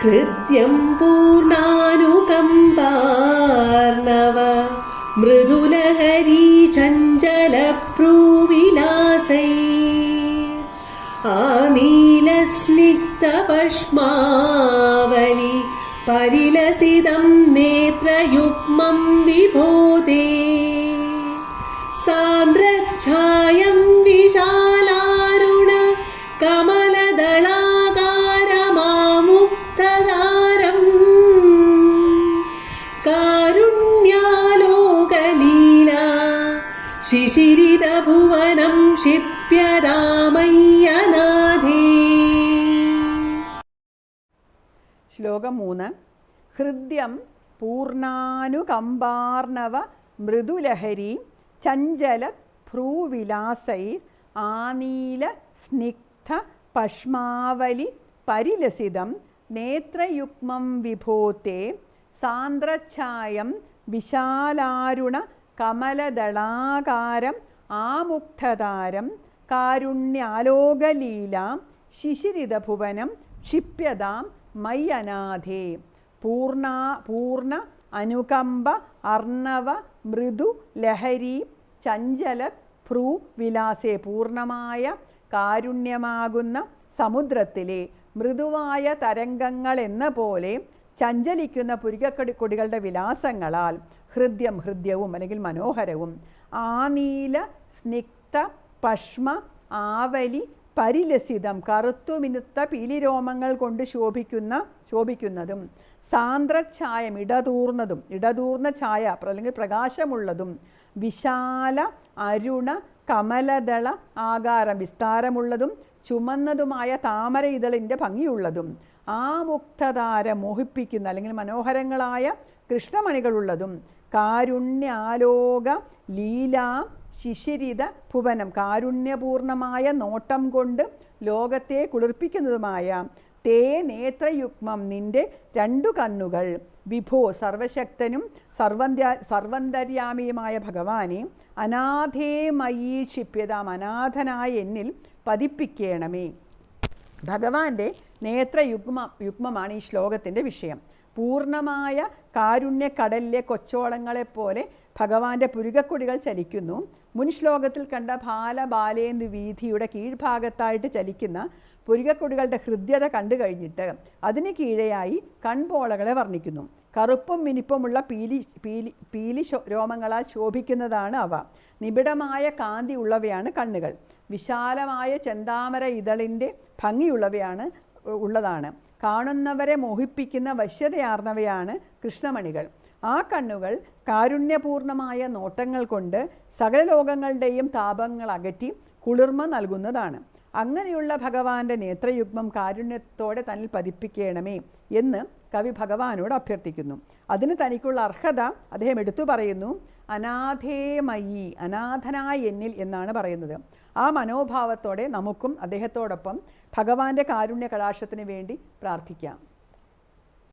ഹൃദ്യം പൂർണാനുകമ്പാർണവ. മൃദുലഹരീ ചഞ്ചലപ്രൂവിലാസൈ. ആനീലസ്നിഗ്ധപഷ്മാവലി പരിലസിതം നേത്രയുഗ്മം വിഭൂതേ. സാന്ദ്രഛായം ശിശിരിതഭുവനം ക്ഷിപ്യതാമയ്യനാഥേ ശ്ലോകം മൂന്ന്. ഹൃദ്യം പൂർണാനുകമ്പാർണവ മൃദുലഹരി ചഞ്ചല ഭ്രൂവിലാസൈ ആനീല സ്നിഗ്ധ പഷ്മാവലി പരിലസിതം നേത്രയുഗ്മം വിഭോത്തെ സാന്ദ്രഛായം വിശാലാരുണ കമലദളാകാരം ആമുക്തതാരം കാരുണ്യാലോകലീലാം ശിശിരിതഭുവനം ക്ഷിപ്യതാം മയ്യനാഥേ. പൂർണ പൂർണ അനുകമ്പ അർണവ മൃദു ലഹരി ചഞ്ചല ഭ്രൂ വിലാസേ. പൂർണമായ കാരുണ്യമാകുന്ന സമുദ്രത്തിലെ മൃദുവായ തരംഗങ്ങൾ എന്ന പോലെ ചഞ്ചലിക്കുന്ന പുരികക്കൊടികളുടെ വിലാസങ്ങളാൽ ഹൃദ്യം ഹൃദ്യവും അല്ലെങ്കിൽ മനോഹരവും. ആനീല സ്നിഗ്ധ പഷ്മ ആവലി പരിലസിതം കറുത്തുമിനുത്ത പീലിരോമങ്ങൾ കൊണ്ട് ശോഭിക്കുന്ന ശോഭിക്കുന്നതും. സാന്ദ്രഛായം ഇടതൂർന്നതും. ഇടതൂർന്ന ഛായ അല്ലെങ്കിൽ പ്രകാശമുള്ളതും. വിശാല അരുണ കമലദള ആകാരം വിസ്താരമുള്ളതും. ചുമന്നതുമായ താമര ഇതളിന്റെ ഭംഗിയുള്ളതും. ആ മുക്തധാര മോഹിപ്പിക്കുന്ന അല്ലെങ്കിൽ മനോഹരങ്ങളായ കൃഷ്ണമണികളുള്ളതും. കാരുണ്യാലോക ലീലാ ശിശിരിത ഭുവനം. കാരുണ്യപൂർണമായ നോട്ടം കൊണ്ട് ലോകത്തെ കുളിർപ്പിക്കുന്നതുമായ തേ നേത്രയുഗ്മം നിന്റെ രണ്ടു കണ്ണുകൾ. വിഭോ സർവശക്തനും സർവന്ത്യ സർവന്തര്യാമിയുമായ ഭഗവാനെ അനാഥേ ക്ഷിപ്യതാം അനാഥനായ എന്നിൽ പതിപ്പിക്കണമേ. ഭഗവാന്റെ നേത്രയുഗ്മ യുഗ്മമാണ് ഈ ശ്ലോകത്തിന്റെ വിഷയം. പൂർണമായ കാരുണ്യക്കടലിലെ കൊച്ചോളങ്ങളെപ്പോലെ ഭഗവാന്റെ പുരുകക്കൊടികൾ ചലിക്കുന്നു. മുൻ ശ്ലോകത്തിൽ കണ്ട ബാലബാലേന്ദു വീഥിയുടെ കീഴ്ഭാഗത്തായിട്ട് ചലിക്കുന്ന പുരുകക്കൊടികളുടെ ഹൃദ്യത കണ്ടു കഴിഞ്ഞിട്ട് അതിന് കീഴെയായി കൺപോളകളെ വർണിക്കുന്നു. കറുപ്പും മിനിപ്പുമുള്ള പീലി പീലി പീലി രോമങ്ങളാൽ ശോഭിക്കുന്നതാണ് അവ. നിബിഡമായ കാന്തി ഉള്ളവയാണ് കണ്ണുകൾ. വിശാലമായ ചെന്താമര ഇതളിന്റെ ഭംഗിയുള്ളവയാണ് ഉള്ളതാണ്. കാണുന്നവരെ മോഹിപ്പിക്കുന്ന വശ്യതയാർന്നവയാണ് കൃഷ്ണമണികൾ. ആ കണ്ണുകൾ കാരുണ്യപൂർണമായ നോട്ടങ്ങൾ കൊണ്ട് സകല ലോകങ്ങളുടെയും താപങ്ങൾ അകറ്റി കുളിർമ നൽകുന്നതാണ്. അങ്ങനെയുള്ള ഭഗവാന്റെ നേത്രയുഗ്മം കാരുണ്യത്തോടെ തന്നിൽ പതിപ്പിക്കണമേ എന്ന് കവി ഭഗവാനോട് അഭ്യർത്ഥിക്കുന്നു. അതിന് തനിക്കുള്ള അർഹത അദ്ദേഹം എടുത്തു പറയുന്നു അനാഥേമയി അനാഥനായ എന്നിൽ എന്നാണ് പറയുന്നത്. ആ മനോഭാവത്തോടെ നമുക്കും അദ്ദേഹത്തോടൊപ്പം ഭഗവാന്റെ കാരുണ്യ കടാക്ഷത്തിന് വേണ്ടി പ്രാർത്ഥിക്കാം.